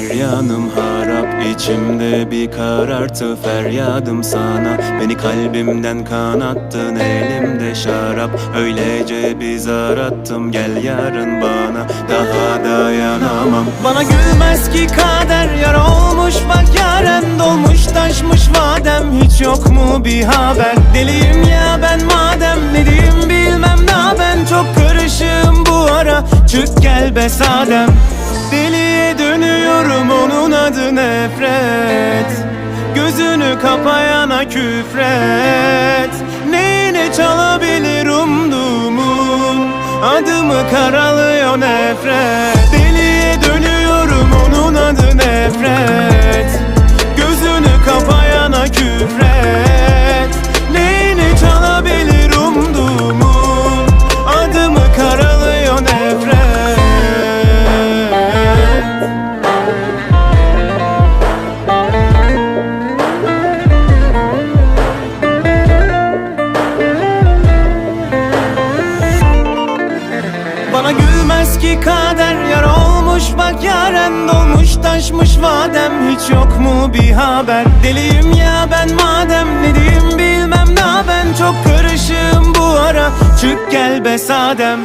Bir yanım harap içimde bir karartı feryadım sana. Beni kalbimden kanattın elimde şarap. Öylece bir zar attım gel yarın bana. Daha dayanamam. Bana gülmez ki kader Yar olmuş bak yaren dolmuş taşmış vadem Hiç yok mu bir haber? Deliyim ya ben madem Ne diyeyim bilmem daha ben. Çok karışığım bu ara Çık gel be sadem. Deliye dönüyorum onun adı nefret. Gözünü kapayana küfret. Neyine çalabilir umduğumun? Adımı karalıyor nefret Bana gülmez ki kader Yar olmuş bak yaren dolmuş taşmış vadem. Hiç yok mu bir haber? Deliyim ya ben madem Ne diyeyim bilmem. Daha ben Çok karışığım bu ara. Çık gel be sadem